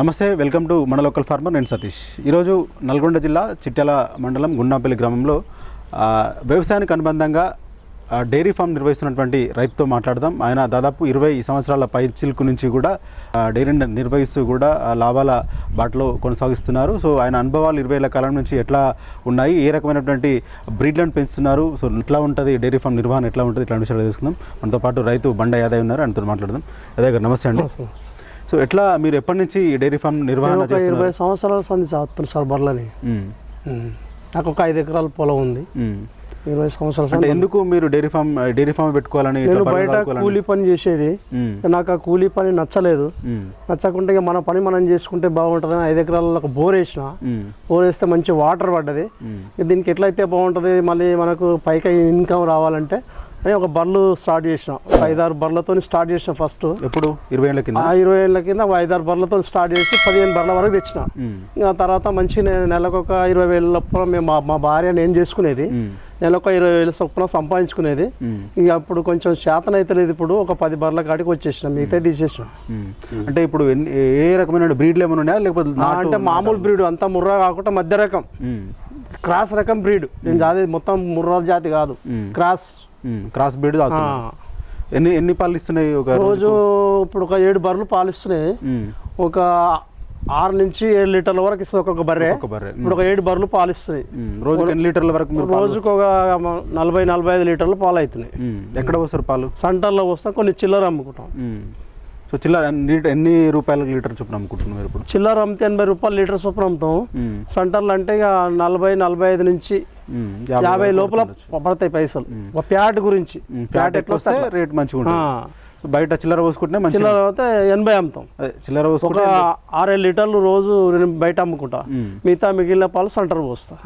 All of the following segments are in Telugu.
నమస్తే వెల్కమ్ టు మన లోకల్ ఫార్మర్ నేను సతీష్. ఈరోజు నల్గొండ జిల్లా చిట్యాల మండలం గుండాపల్లి గ్రామంలో వ్యవసాయానికి అనుబంధంగా డైరీ ఫామ్ నిర్వహిస్తున్నటువంటి రైతుతో మాట్లాడదాం. ఆయన దాదాపు ఇరవై సంవత్సరాల పై చిలుకు నుంచి కూడా డైరీ డైరీని నిర్వహిస్తూ కూడా లాభాల బాటలో కొనసాగిస్తున్నారు. సో ఆయన అనుభవాలు ఇరవై ఏళ్ళ కాలం నుంచి ఎట్లా ఉన్నాయి? ఏ రకమైనటువంటి బ్రీడ్లను పెంచుతున్నారు? సో ఎట్లా ఉంటుంది డైరీ ఫామ్ నిర్వహణ? ఎట్లా ఉంటుంది? ఇట్లాంటి విషయాలు తెలుసుకుందాం. మనతో పాటు రైతు బండ యాదవ్ ఉన్నారు. ఆయనతో మాట్లాడదాం. యాదవ్ గారు నమస్తే అండి. సో ఎట్లా మీరు ఎప్పటి నుంచి డైరీ ఫామ్ నిర్వహణ ఇరవై సంవత్సరాల సంది సాగుతాను సార్ బర్లని. నాకు ఒక ఐదు ఎకరాల పొలం ఉంది. ఇరవై సంవత్సరాల ఎందుకు మీరు డైరీ ఫామ్ డైరీ ఫామ్ పెట్టుకోవాలని నేను బయట? కూలీ పని చేసేది. నాకు ఆ కూలీ పని నచ్చలేదు. ఇక మన పని మనం చేసుకుంటే బాగుంటుందని ఐదు ఎకరాల ఒక బోర్ వేసిన. బోర్ వేస్తే మంచి వాటర్ పడ్డది. దీనికి ఎట్లయితే బాగుంటుంది మళ్ళీ మనకు పైకి ఇన్కమ్ రావాలంటే అని ఒక బర్రెలు స్టార్ట్ చేసిన. ఒక ఐదారు బర్రెలతో స్టార్ట్ చేసిన ఫస్ట్. ఎప్పుడు? ఇరవై ఏళ్ళ కింద? ఆ ఇరవై ఏళ్ళ కింద ఐదారు బర్రెలతో స్టార్ట్ చేసి పదిహేను బర్రెల వరకు తెచ్చిన. మ్మ్. ఇంకా తర్వాత మంచి నెలకు ఒక ఇరవై వేల లోపల మేము మా భార్య నేను చేసుకునేది? మ్మ్. నెలకు ఇరవై వేల చొప్పున సంపాదించుకునేది. ఇక అప్పుడు కొంచెం శాతం అయితే లేదు ఇప్పుడు ఒక పది బర్రెల కాడికి వచ్చేసిన. మిగతా తీసేసిన. అంటే ఇప్పుడు ఏ రకమైన బ్రీడ్లు ఏమైనా ఉన్నాయా? లేకపోతే అంటే మామూలు బ్రీడ్ అంతా ముర్రా కాకుండా మధ్య రకం. క్రాస్ రకం బ్రీడ్. నేను జాతి మొత్తం ముర్రా జాతి కాదు. క్రాస్. క్రాస్ బ్రీడ్ ఎన్ని ఎన్ని పాలు ఇస్తున్నాయి ఒక రోజు ఇప్పుడు ఒక ఏడు బర్రెలు పాలిస్తున్నాయి మ్మ్. ఒక ఆరు నుంచి ఏడు లీటర్ల వరకు ఇస్తుంది ఒక్కొక్క బర్రె. ఒక బర్రె. ఇప్పుడు ఒక ఏడు బర్రెలు పాలిస్తున్నాయి మ్మ్. రోజుకి ఎన్ని లీటర్ల వరకు పాలు రోజుకు ఒక నలభై నలభై ఐదు లీటర్లు పాలు అవుతున్నాయి. ఎక్కడ వస్తారు పాలు? సెంటర్లో వస్తాం కొన్ని చిల్లర అమ్ముకుంటాం. మ్మ్. సో చిల్లర ఎన్ని ఎన్ని రూపాయల లీటర్ చొప్పున అమ్ముకుంటున్నారు ఇప్పుడు? చిల్లర అమ్మితే ఎనభై రూపాయలు లీటర్ చొప్పున అమ్ముతాం. మ్మ్. సెంటర్లు అంటే ఇక నలభై నలభై ఐదు నుంచి. యాభై లోపల. పడతాయి పైసలు. ఒక ప్యాట్ గురించి. ప్యాట్ ఎట్లా వస్తే రేట్ మంచిగా ఉంటుంది. బయట చిల్లర పోసుకుంటే మంచి చిల్లర అయితే ఎనభై అమ్ముతాం. చిల్లర పోసుకుంటే ఆరేడు లీటర్లు రోజు నేను బయట అమ్ముకుంటా. మ్మ్. మిగతా మిగిలిన పాలు సెంటర్ పోస్తా.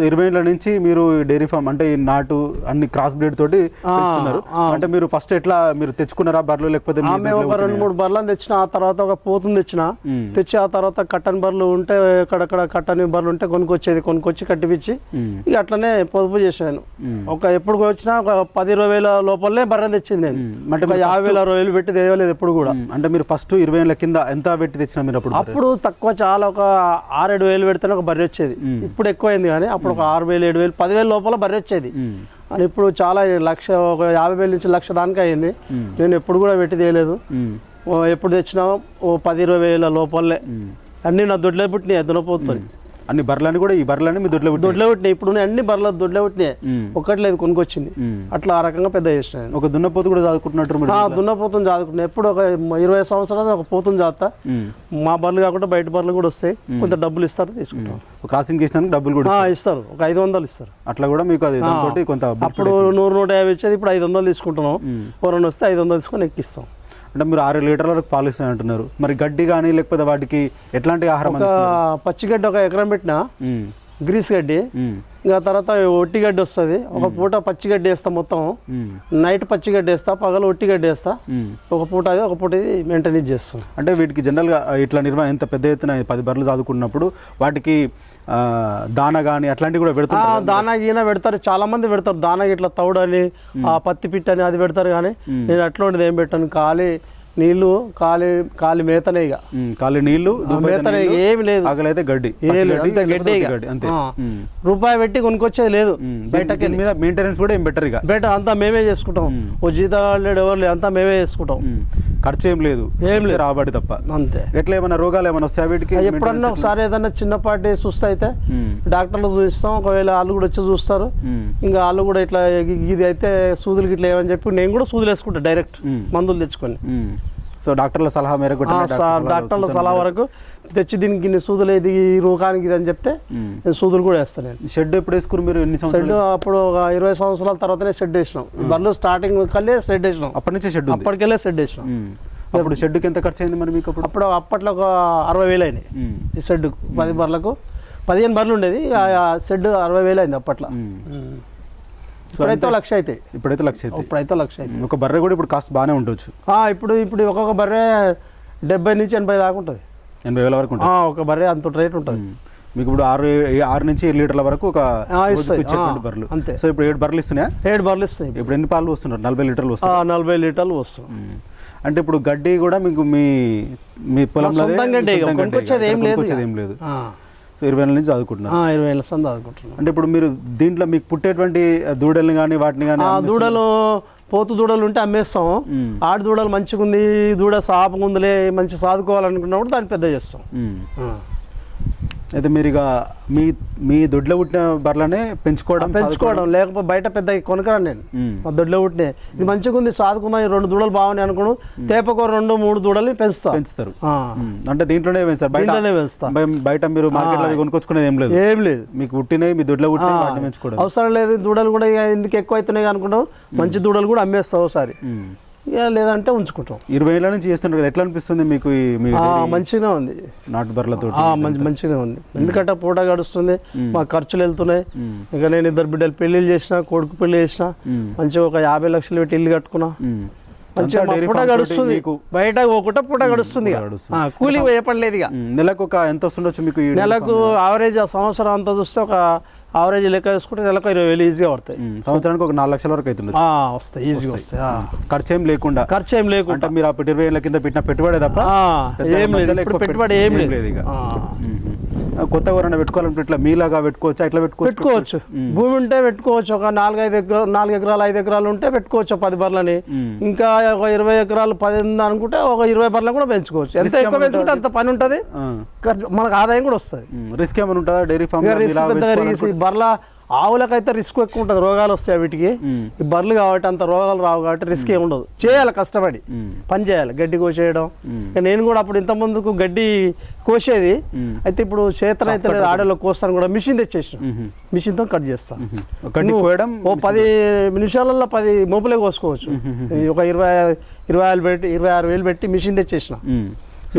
సో ఇరవై ఏళ్ళ నుంచి మీరు డైరీ ఫామ్ అంటే ఈ నాటు అన్ని క్రాస్ బ్రీడ్ తోటి పెంచుతున్నారు. అంటే మీరు ఫస్ట్ ఎట్లా మీరు తెచ్చుకున్నారా బర్రెలు లేకపోతే ఒక రెండు మూడు బర్రెలను తెచ్చిన ఆ తర్వాత ఒక పోతుని తెచ్చిన. తెచ్చి ఆ తర్వాత కట్టని బర్రెలు ఉంటే ఎక్కడెక్కడ కట్టని బర్రెలు ఉంటే కొనుక్కొచ్చేది కొనుక్కొచ్చి కట్టిపిచ్చి. మ్మ్. ఇక అట్లనే పొదుపు చేశాను. ఒక ఎప్పుడు వచ్చినా ఒక పది ఇరవై వేల లోపలనే బర్రె తెచ్చింది నేను. అంటే యాభై వేల అరవై వేలు పెట్టి తేవలేదు ఎప్పుడు కూడా. అంటే మీరు ఫస్ట్ ఇరవై ఏళ్ళ కింద ఎంత పెట్టి తెచ్చినా మీరు అప్పుడు? అప్పుడు తక్కువ చాలా ఒక ఆరేడు వేలు పెడితేనే ఒక బర్రె వచ్చేది. ఇప్పుడు ఎక్కువైంది కానీ అప్పుడు ఒక ఆరు వేలు ఏడు వేలు పదివేల లోపల బర్రె వచ్చేది. అని ఇప్పుడు చాలా లక్ష ఒక యాభై వేల నుంచి లక్ష దానికి అయింది. నేను ఎప్పుడు కూడా పెట్టి తేయలేదు. ఎప్పుడు తెచ్చినా ఓ పది ఇరవై వేల లోపలే. అన్నీ నా దొడ్లే పుట్టినాయి దున్నపోతుంది అన్ని బర్రెలని కూడా ఈ బర్రెలని మీ దొడ్లో దొడ్లే పుట్టినాయి. ఇప్పుడు అన్ని బర్రెలు దొడ్లే పుట్టినాయి. మ్మ్. ఒక్కటి లేదు కొనుక్కొచ్చింది. మ్మ్. అట్లా ఆ రకంగా పెద్ద చేసిన నేను. ఒక దున్నపోతు కూడా చదువుకుంటున్నట్టు దున్నపోతుని చదువుకున్నా ఎప్పుడు ఒక ఇరవై సంవత్సరాలు ఒక పోతుని మ్మ్. మా బర్రెలు కాకుండా బయట బర్రెలు కూడా వస్తాయి. కొంత డబ్బులు ఇస్తారు తీసుకుంటాం. క్రాసింగ్ చేసినందుకు డబ్బులు కూడా ఇస్తారు. ఒక ఐదు వందలు ఇస్తారు. అట్లా కూడా మీకు అది కొంత అప్పుడు నూరు నూట యాభై ఇచ్చేది ఇప్పుడు ఐదు వందలు తీసుకుంటున్నాం. ఎవరైనా వస్తే ఐదు వందలు తీసుకొని ఎక్కిస్తాం. అంటే మీరు ఆరు లీటర్ల వరకు పాలు ఇస్తాయి అంటున్నారు మరి గడ్డి కానీ లేకపోతే వాటికి ఎట్లాంటి ఆహారం పచ్చిగడ్డి ఒక ఎకరం పెట్టిన. గ్రీస్ గడ్డి. ఇంకా తర్వాత ఒట్టి గడ్డి వస్తుంది. ఒక పూట పచ్చిగడ్డి వేస్తా మొత్తం. నైట్ పచ్చిగడ్డి వేస్తా పగలు ఒట్టి గడ్డి వేస్తా. ఒక పూట అది ఒక పూట ఇది మెయింటైన్ చేస్తాం అంటే వీటికి జనరల్గా ఇట్లా నిర్వహణ ఎంత పెద్ద ఎత్తున పది బర్రెలు చదువుకున్నప్పుడు వాటికి దాన కానీ అట్లాంటివి కూడా ఆ, పెడుతుంటారు దానా గీన పెడతారు. చాలా మంది పెడతారు. దానా ఇట్లా తౌడని ఆ పత్తి పిట్ అని అది పెడతారు కానీ నేను అట్లాంటిది ఏం పెట్టాను. ఖాళీ నీళ్ళు ఖాళీ ఖాళీ మేతనే ఇక. ఖాళీ నీళ్ళు మేతనే ఏమి లేదు. ఆకలైతే గడ్డి. గడ్డి, అంతే గడ్డి. రూపాయి పెట్టి కొనుక్కొచ్చేది లేదు. మీద మెయింటెనెన్స్ కూడా ఏం బెటర్ ఇక. బయట అంతా మేమే చేసుకుంటాం. ఓ జీతాలు ఎవరు లేదు అంతా మేమే చేసుకుంటాం. ఖర్చు ఏం లేదు ఏం వస్తే రాబడి తప్ప అంతే ఎట్లా ఏమైనా రోగాలు ఏమైనా వస్తాయా వీటికి ఎప్పుడన్నా ఒకసారి ఏదన్నా చిన్నపాటి సుస్థ అయితే. డాక్టర్లు చూపిస్తాం ఒకవేళ వాళ్ళు కూడా వచ్చి చూస్తారు. ఇంకా వాళ్ళు కూడా ఇట్లా ఇది అయితే సూదులు గిట్ల ఏమని చెప్పి నేను కూడా సూదులు వేసుకుంటా డైరెక్ట్. మందులు తెచ్చుకొని. సో డాక్టర్ల సలహా మేరకు డాక్టర్ల సలహా వరకు తెచ్చి దీనికి ఇన్ని సూదులు ఇది ఈ రోగానికి ఇది అని చెప్తే. నేను సూదులు కూడా వేస్తాను నేను. షెడ్ ఎప్పుడు వేసుకుని మీరు? ఎన్ని షెడ్ అప్పుడు ఒక ఇరవై సంవత్సరాల తర్వాతనే షెడ్ వేసినాం. బర్రెలు స్టార్టింగ్ కల్లే షెడ్ వేసినాం. అప్పటి నుంచే షెడ్ అప్పటికెళ్ళే షెడ్ వేసినాం. అప్పుడు షెడ్కి ఎంత ఖర్చు అయింది మరి మీకు అప్పుడు? అప్పుడు అప్పట్లో ఒక అరవై వేలు అయినాయి. ఈ షెడ్ పది బర్రెలకు. పదిహేను బర్రెలు ఉండేది. ఆ షెడ్ అరవై వేలు అయింది అప్పట్లో. ఇప్పుడైతే లక్ష అవుతాయి ఇప్పుడైతే లక్ష అయితే. ఇప్పుడైతే లక్ష అవుతాయి ఒక బర్రె కూడా ఇప్పుడు కాస్ట్ బాగానే ఉండొచ్చు. ఇప్పుడు ఇప్పుడు ఒక్కొక్క బర్రె డెబ్బై నుంచి ఎనభై దాకా ఉంటుంది. ఎనభై వేల వరకు ఉంటుంది. ఒక బర్రె అంత రేట్ ఉంటుంది. మీకు ఇప్పుడు ఆరు ఆరు నుంచి ఏడు లీటర్ల వరకు ఒక బర్రెలు. అంతే. సో ఇప్పుడు ఏడు బర్రెలు ఇస్తున్నాయా? ఏడు బర్రెలు ఇస్తాయి ఇప్పుడు. ఎన్ని పాలు వస్తున్నారు నలభై లీటర్లు వస్తాయి నలభై లీటర్లు వస్తాం మ్మ్. అంటే ఇప్పుడు గడ్డి కూడా మీకు మీ మీ పొలంలో ఏం లేదు ఇరవై ఏళ్ళ నుంచి చదువుకుంటున్నారు. ఇరవై ఏళ్ళ సంది చదువుకుంటున్నాం అంటే ఇప్పుడు మీరు దీంట్లో మీకు పుట్టేటువంటి దూడల్ని కానీ వాటిని కానీ ఆ దూడలు పోతు దూడలు ఉంటే అమ్మేస్తాం. మ్మ్. ఆడి దూడలు మంచిగా ఉంది దూడ సాపుగా ఉందిలే మంచి సాదుకోవాలనుకున్నప్పుడు దాన్ని పెద్ద చేస్తాం. అయితే మీరు ఇక మీ మీ దొడ్లో పుట్టిన బర్లనే పెంచుకోవడం పెంచుకోవడం. లేకపోతే బయట పెద్ద కొనుకరాను నేను. మా దొడ్లో పుట్టినే. ఇది మంచిగా ఉంది సాదుకుందాం ఈ రెండు దూడలు బాగున్నాయి అనుకోను తేపకో రెండు మూడు దూడలు పెంచుతా. పెంచుతారు. అంటే దీంట్లోనే పెంచుతారు బయట దీంట్లోనే పెంచుతా బయ- బయట మీరు మార్కెట్లో కొనుక్కొచ్చుకునేది ఏం లేదు. ఏం లేదు. మీకు పుట్టినవి మీ దొడ్లో పుట్టినవి వాటిని పెంచుకోవడం. అవసరం లేదు దూడలు కూడా ఎందుకు ఎక్కువ అవుతున్నాయి అనుకుంటాం మంచి దూడలు కూడా అమ్మేస్తాం ఒకసారి. లేదంటే ఉంచుకుంటాం. ఇరవై ఏళ్ళ నుంచి చేస్తున్నారు కదా ఎట్లా అనిపిస్తుంది మీకు ఈ మీ ఆ, మంచిగానే ఉంది. నాటు బర్లతో ఆ, మంచి మంచిగానే ఉంది. ఎందుకంటే పూట గడుస్తుంది మా ఖర్చులు వెళ్తున్నాయి. ఇక నేను ఇద్దరు బిడ్డలు పెళ్ళిళ్ళు చేసిన కొడుకు పెళ్ళి చేసిన మంచిగా ఒక యాభై లక్షలు పెట్టి ఇల్లు కట్టుకున్నా. మంచిగా పూట గడుస్తుంది. బయట పోకుండా పూట గడుస్తుంది కూలి పోయే పని లేదు ఇక. నెలకు ఒక ఎంత వస్తుండొచ్చు మీకు ఈ నెలకు ఆవరేజ్ ఆ సంవత్సరం అంతా చూస్తే ఒక ఆవరేజ్ లెక్క వేసుకుంటే నెలకు ఇరవై వేలు ఈజీగా పడతాయి. సంవత్సరానికి ఒక నాలుగు లక్షల వరకు ఆ, వస్తాయి ఈజీగా వస్తాయి. ఆ. ఖర్చు ఏం లేకుండా. ఖర్చు ఏం లేకుండా. మీరు అప్పుడు ఇరవై ఏళ్ళ కింద పెట్టిన పెట్టుబడే తప్ప ఆ, ఏం లేదు. పెట్టుబడి ఏం లేదు. ఇక. ఆ. ఆ, కొత్తగా ఎవరైనా పెట్టుకోవాలంటే ఇట్లా మీలాగా పెట్టుకోవచ్చా? ఇట్లా పెట్టుకోవచ్చు? పెట్టుకోవచ్చు. భూమి ఉంటే పెట్టుకోవచ్చు. ఒక నాలుగు ఐదు ఎకరాలు నాలుగు ఎకరాలు ఐదు ఎకరాలు ఉంటే పెట్టుకోవచ్చు పది బర్లని ఇంకా ఒక ఇరవై ఎకరాలు పది ఉంది అనుకుంటే ఒక ఇరవై బర్లను కూడా పెంచుకోవచ్చు. ఎంత ఎక్కువ పెంచుకుంటే అంత పని ఉంటుంది. మనకు ఆదాయం కూడా వస్తుంది. రిస్క్ ఏమైనా ఉంటుందా? డైరీ ఫామ్ ఈ బర్ల ఆవులకైతే రిస్క్ ఎక్కువ ఉంటుంది రోగాలు వస్తాయి వీటికి. ఈ బర్రెలు కాబట్టి అంత రోగాలు రావు కాబట్టి రిస్క్ ఏమి ఉండదు. చేయాలి కష్టపడి. పని చేయాలి గడ్డి కోసేయడం. నేను కూడా అప్పుడు ఇంత ముందుకు గడ్డి కోసేది. అయితే ఇప్పుడు చేతన అయితే లేదు ఆడలో కోస్తాను కూడా మిషన్ తెచ్చేసిన. మిషన్తో కట్ చేస్తాను ఓ పది నిమిషాలలో పది మోపులే కోసుకోవచ్చు. ఒక ఇరవై ఇరవై ఆరు పెట్టి ఇరవై ఆరు వేలు పెట్టి మిషన్ తెచ్చేసిన.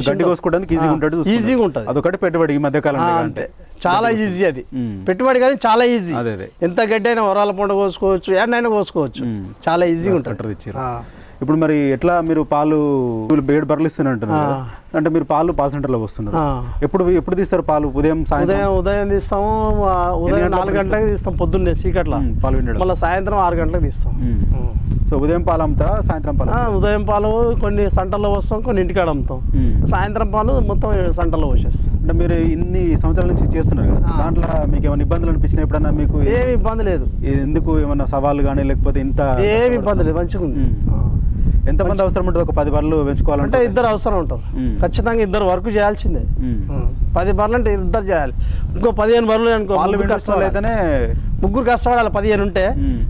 గడ్డి కోసుకోవడానికి ఈజీగా ఉంటుంది. ఈజీగా ఉంటుంది. అదొకటి పెట్టుబడి ఈ మధ్య కాలంలో అంటే చాలా ఈజీ అది. పెట్టుబడి కానీ చాలా ఈజీ ఎంత గడ్డి అయినా వరాల పంట కోసుకోవచ్చు ఎండైనా కోసుకోవచ్చు. చాలా ఈజీగా ఉంటుంది. ఇప్పుడు మరి ఎట్లా మీరు పాలు బేడ్ బర్రెలు కదా. అంటే మీరు పాలు పాల సెంటర్లో వస్తున్నారు. ఎప్పుడు ఎప్పుడు తీస్తారు పాలు? ఉదయం సాయంత్రం? ఉదయం తీస్తాము ఉదయం నాలుగు గంటలకు తీస్తాం పొద్దున్నే చీకట్ల. పాలు మళ్ళీ సాయంత్రం ఆరు గంటలకు తీస్తాం. సో ఉదయం పాలు అమ్ముతారా సాయంత్రం పాలు ఉదయం పాలు కొన్ని సంటల్లో వస్తాం కొన్ని ఇంటికాడ అమ్ముతాం. సాయంత్రం పాలు మొత్తం సంటల్లో వచ్చేస్తాం అంటే మీరు ఇన్ని సంవత్సరాల నుంచి చేస్తున్నారు కదా. దాంట్లో మీకు ఏమైనా ఇబ్బందులు అనిపించినా ఎప్పుడన్నా మీకు ఏమి ఇబ్బంది లేదు. ఎందుకు ఏమన్నా సవాళ్ళు కానీ లేకపోతే ఇంత ఏమి ఇబ్బంది లేదు మంచిగా ఉంది. ఎంతమంది అవసరం ఉంటుంది ఒక పది బర్రెలు అంటే పెంచుకోవాలంటే ఇద్దరు అవసరం ఉంటారు. ఖచ్చితంగా ఇద్దరు వర్క్ చేయాల్సిందే. పది బర్రెలు అంటే ఇద్దరు చేయాలి ఇంకో పదిహేను బర్రెలు అనుకో. అయితేనే ముగ్గురు కష్టపడాలి పదిహేను ఉంటే.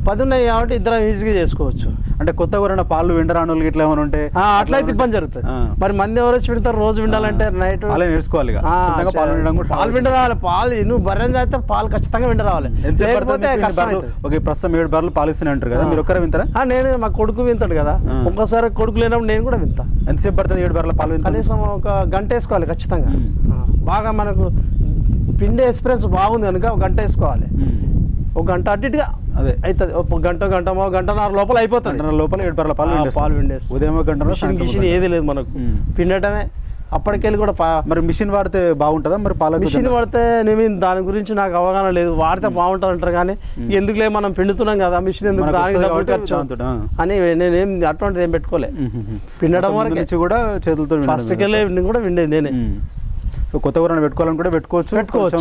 పది ఉన్నాయి కాబట్టి ఇద్దరం ఈజీగా చేసుకోవచ్చు. అంటే కొత్తగా ఎవరైనా పాలు విండరాని ఇట్లా ఏమైనా ఉంటే? అట్లయితే ఇబ్బంది జరుగుతుంది. మరి మంది ఎవరు వచ్చి పెడతారు రోజు విండాలంటే నైట్. అలా నేర్చుకోవాలి పాలు వినడం పాలు విండ రావాలి పాలు నువ్వు బర్రెని చేస్తే పాలు ఖచ్చితంగా విండ రావాలి. ఓకే ప్రస్తుతం ఏడు బర్రెలు పాలు ఇస్తున్నాయి అంటారు కదా. మీరు ఒక్కరే వింటారా? ఆ, నేను మా కొడుకు వింటాడు కదా. ఒక్కోసారి కొడుకు లేనప్పుడు నేను కూడా వింటా. ఎంతసేపు పడుతుంది ఏడు బర్రెల పాలు వింత కనీసం ఒక గంట వేసుకోవాలి ఖచ్చితంగా. బాగా మనకు పిండి ఎక్స్ప్రెస్ బాగుంది కనుక ఒక గంట వేసుకోవాలి. ఒక గంట అటు ఇటుగా అదే. అవుతుంది ఒక గంట గంట గంటన్నర లోపల అయిపోతుంది. గంటన్నర లోపల ఏడు పాలు. పాలు. ఉదయం మిషన్. ఏది లేదు మనకు. పిండటమే. అప్పటికెళ్ళి కూడా మరి మిషన్ వాడితే బాగుంటుందా? మరి పాలకు మిషన్ వాడితే నేను దాని గురించి నాకు అవగాహన లేదు. వాడితే బాగుంటుంది అంటారు కానీ ఎందుకులే మనం పిండుతున్నాం కదా? మిషన్ ఎందుకు దానికి. అని నేనేం అటువంటిది ఏం పెట్టుకోలే. పిండడం వరకే. కూడా చేతులతో వినడం ఫస్ట్కి వెళ్ళి నేను కూడా విండేది నేనే. కొత్త ఎవరైనా పెట్టుకోవాలనుకుంటే పెట్టుకోవచ్చు. పెట్టుకోవచ్చు.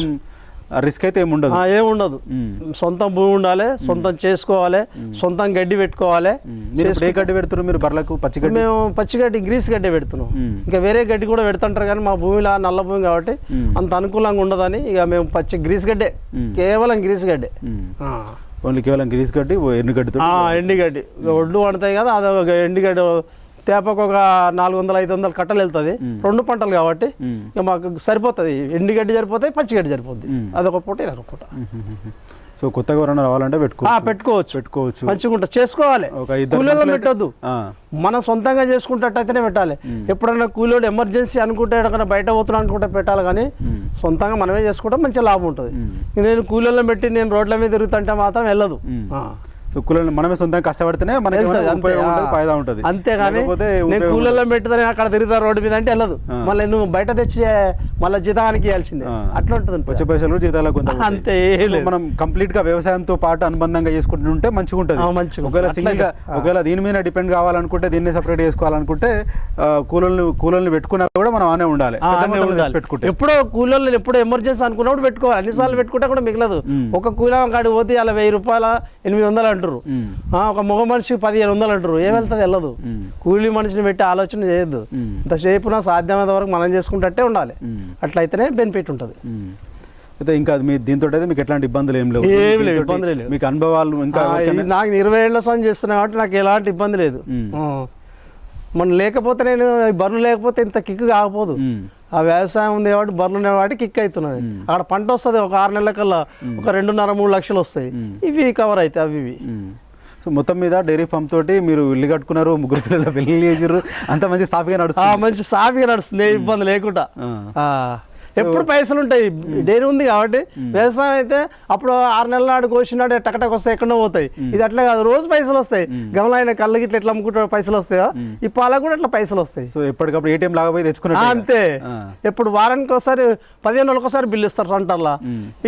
రిస్క్ అయితే ఏమి ఉండదు. ఆ, ఏం ఉండదు. ఉమ్. సొంతం భూమి ఉండాలి సొంతం చేసుకోవాలి సొంతం గడ్డి పెట్టుకోవాలి మీరు ఏ గడ్డి పెడుతున్నారు? మీరు బర్రెలకు పచ్చి గడ్డి? మేము పచ్చిగడ్డి గ్రీస్ గడ్డి పెడుతున్నాం. ఇంకా వేరే గడ్డి కూడా పెడుతుంటారు కానీ మా భూమిలో నల్ల భూమి కాబట్టి. అంత అనుకూలంగా ఉండదని ఇక మేము పచ్చి గ్రీస్ గడ్డే. కేవలం గ్రీస్ గడ్డే. ఓన్లీ కేవలం గ్రీస్ గడ్డి ఎండిగడ్డి ఇక ఒడ్లు పడతాయి కదా అది ఎండిగడ్డి తేపకు ఒక నాలుగు వందలు ఐదు వందలు కట్టలు వెళ్తుంది రెండు పంటలు కాబట్టి. ఇక మాకు సరిపోతుంది. ఎండిగడ్డి సరిపోతాయి పచ్చిగడ్డి సరిపోద్ది. అదొక పూట ఇదొక పూట. సో కొత్తగా ఎవరైనా రావాలంటే పెట్టుకోవచ్చు. పెట్టుకోవచ్చు. పెట్టుకోవచ్చు. మంచిగా ఉంటుంది చేసుకోవాలి. అయితే- పెట్టొద్దు. మనం సొంతంగా చేసుకుంటట్టయితేనే పెట్టాలి. ఎప్పుడైనా కూలీడు ఎమర్జెన్సీ అనుకుంటే ఎక్కడైనా బయట పోతున్నా అనుకుంటే పెట్టాలి కానీ. సొంతంగా మనమే చేసుకుంటే మంచి లాభం ఉంటుంది. నేను కూలీలను పెట్టి నేను రోడ్ల మీద తిరుగుతుంటే మాత్రం వెళ్ళదు. కూలీలను మనమే సొంతంగా కష్టపడితేనే మనకి ఉపయోగం. ఉంటుంది ఫాయిదా ఉంటుంది అంతేగాని నేను కూలీలో పెట్టుదని అక్కడ తిరుగుతా రోడ్డు మీద అంటే వెళ్ళదు. మళ్ళీ నువ్వు బయట తెచ్చి మళ్ళీ జీతానికి ఇవ్వాల్సిందే. అట్లా ఉంటుంది వచ్చే పైసలు జీతాలకు కొంత. అంతే. మనం కంప్లీట్గా వ్యవసాయంతో పాటు అనుబంధంగా చేసుకుంటుంటే మంచిగా ఉంటుంది మంచిగా ఒకవేళ. సింగిల్గా. ఒకవేళ దీని మీద డిపెండ్ కావాలనుకుంటే దీన్ని సెపరేట్ చేసుకోవాలనుకుంటే కూలీలను కూలీలను పెట్టుకున్నా కూడా మనం ఆనే ఉండాలి అన్నీ పెట్టుకుంటే ఎప్పుడో కూలీలు ఎప్పుడో ఎమర్జెన్సీ అనుకున్నప్పుడు పెట్టుకోవాలి అన్నిసార్లు పెట్టుకుంటే కూడా మిగలదు. ఒక కూలి కాడి పోతే అలా వెయ్యి రూపాయల ఎనిమిది వందలు అంటారు ఒక మగ మనిషి పదిహేను వందలు అంటారు ఏం వెళ్తుంది వెళ్ళదు. కూలీ మనిషిని పెట్టి ఆలోచన చేయొద్దు మ్మ్. ఇంతసేపు నా సాధ్యమైనంత వరకు మనం చేసుకుంటే ఉండాలి. అట్లయితేనే బెనిఫిట్ ఉంటుంది. అయితే ఇంకా మీ దీంతో అయితే మీకు ఎట్లాంటి ఇబ్బందులు ఏం లేవు ఏం లేవు, దీంతోటి ఇబ్బందులే లేవు. మీకు అనుభవాలు ఇంకా నాకు ఇరవై ఏళ్ళ సంది చేస్తున్నా కాబట్టి నాకు ఎలాంటి ఇబ్బంది లేదు. మన లేకపోతే నేను బర్రెలు లేకపోతే ఇంత కిక్ కాకపోదు. ఆ వ్యవసాయం ఉంది కాబట్టి బర్రెలు ఉన్నాయి కాబట్టి కిక్ అవుతున్నాయి అక్కడ పంట వస్తుంది ఒక ఆరు నెలల కల్లా ఒక రెండున్నర మూడు లక్షలు వస్తాయి. ఇవి కవర్ అవుతాయి అవి ఇవి. సో మొత్తం మీద డైరీ ఫామ్ తోటి మీరు ఇల్లు కట్టుకున్నారు ముగ్గురు పిల్లల పెళ్ళి చేసారు అంత మంచి సాఫీగా నడుస్తుంది. మంచి సాఫీగా నడుస్తుంది ఏ ఇబ్బంది లేకుండా. ఎప్పుడు పైసలు ఉంటాయి డైరీ ఉంది కాబట్టి వ్యవసాయం అయితే అప్పుడు ఆరు నెలల నాడు కోసినాడు టకటక్ వస్తాయి ఎక్కడో పోతాయి. ఇది అట్లా కాదు. రోజు పైసలు వస్తాయి. గమలైన కళ్ళ గిట్ల ఎట్లా అమ్ముకుంటాడు పైసలు వస్తాయో ఈ పాలకు కూడా అట్లా పైసలు వస్తాయి. సో ఎప్పటికప్పుడు ఏటీఎం లాగా పోయి ఆ, తెచ్చుకున్నట్టు అంతే. ఎప్పుడు వారానికి ఒకసారి పదిహేను ఒకసారి బిల్లు ఇస్తారు సెంటర్లో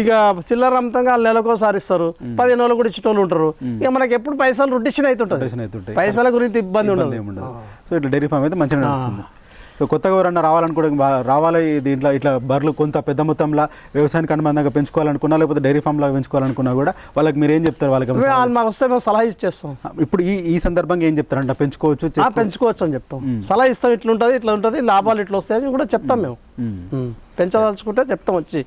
ఇక చిల్లర అమ్మంతంగా ఒకసారి ఇస్తారు. పదిహేను రోజులు కూడా ఇచ్చేటోళ్ళు ఉంటారు. ఇక మనకి ఎప్పుడు పైసలు రొటేషన్ అవుతుంటుంది. పైసల గురించి ఇబ్బంది ఉండదు. సో ఇట్లా డైరీ ఫామ్ అయితే మంచిగా నడుస్తుంది. సో కొత్తగా ఎవరన్నా రావాలనుకోవడం రావాలి దీంట్లో ఇట్లా బర్రెలు కొంత పెద్ద మొత్తంలో వ్యవసాయానికి అనుబంధంగా పెంచుకోవాలనుకున్నా లేకపోతే డైరీ ఫామ్ లాగా పెంచుకోవాలనుకున్నా కూడా వాళ్ళకి మీరు ఏం చెప్తారు వాళ్ళకి వస్తే మేము సలహా ఇచ్చేస్తాం. ఇప్పుడు ఈ ఈ సందర్భంగా ఏం చెప్తారంట? పెంచుకోవచ్చు పెంచుకోవచ్చు అని చెప్తాం. సలహా ఇస్తాం ఇట్లా ఉంటుంది ఇట్లా ఉంటుంది లాభాలు ఇట్లా వస్తాయని కూడా చెప్తాం మేము. పెంచదలుచుకుంటే చెప్తాం వచ్చి.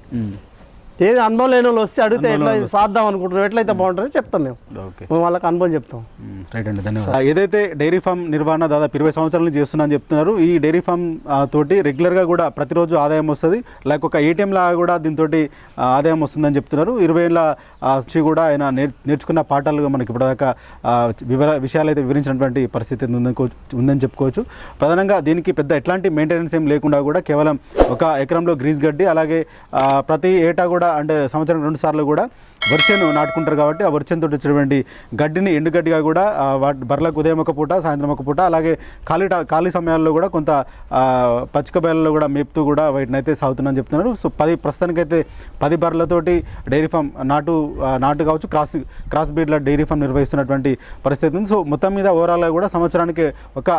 ఏది అనుభవం లేని వాళ్ళు వస్తే అడిగితే ఎట్లా సాద్దాం అనుకుంటున్నాం ఎట్లయితే బాగుంటుందో చెప్తాం మేము. ఓకే. మేము వాళ్ళకి అనుభవం చెప్తాం. రైట్ అండి ధన్యవాదాలు. ఏదైతే డైరీ ఫామ్ నిర్వహణ దాదాపు ఇరవై సంవత్సరాల నుంచి చేస్తున్నా అని చెప్తున్నారు ఈ డైరీ ఫామ్ తోటి రెగ్యులర్గా కూడా ప్రతిరోజు ఆదాయం వస్తుంది. లేక ఒక ఏటీఎం లాగా కూడా దీంతో ఆదాయం వస్తుందని చెప్తున్నారు. ఇరవై ఏళ్ళ నుంచి కూడా ఆయన నేర్- నేర్చుకున్న పాఠాలు మనకి ఇప్పటిదాకా వివర విషయాలు అయితే వివరించినటువంటి పరిస్థితి ఉందని చెప్పుకోవచ్చు. ప్రధానంగా దీనికి పెద్ద ఎట్లాంటి మెయింటెనెన్స్ ఏం లేకుండా కూడా కేవలం ఒక ఎకరంలో గ్రీస్ గడ్డి అలాగే ప్రతి ఏటా కూడా అంటే సంవత్సరం రెండు సార్లు కూడా వరిచేను నాటుకుంటారు కాబట్టి ఆ వర్చెన్తో వచ్చినటువంటి గడ్డిని ఎండుగడ్డిగా కూడా వాటి బర్రెలకు ఉదయం ఒక పూట సాయంత్రం ఒక పూట అలాగే ఖాళీ ఖాళీ సమయాల్లో కూడా కొంత పచ్చిక బయళ్ళలో కూడా మేపుతూ కూడా వాటిని అయితే సాగుతున్నాను చెప్తున్నారు. సో పది ప్రస్తుతానికైతే పది బర్రెలతోటి డైరీ ఫామ్ నాటు నాటు కావచ్చు క్రాస్ క్రాస్ బీడ్ల డైరీ ఫామ్ నిర్వహిస్తున్నటువంటి పరిస్థితి ఉంది. సో మొత్తం మీద ఓవరాల్గా కూడా సంవత్సరానికి ఒక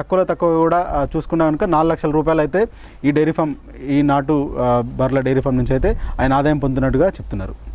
తక్కువలో తక్కువ కూడా చూసుకున్నా కనుక నాలుగు లక్షల రూపాయలు అయితే ఈ డైరీ ఫామ్ ఈ నాటు బర్ల బర్రెల డైరీ ఫామ్ నుంచి అయితే ఆయన ఆదాయం పొందుతున్నట్టుగా చెప్తున్నారు.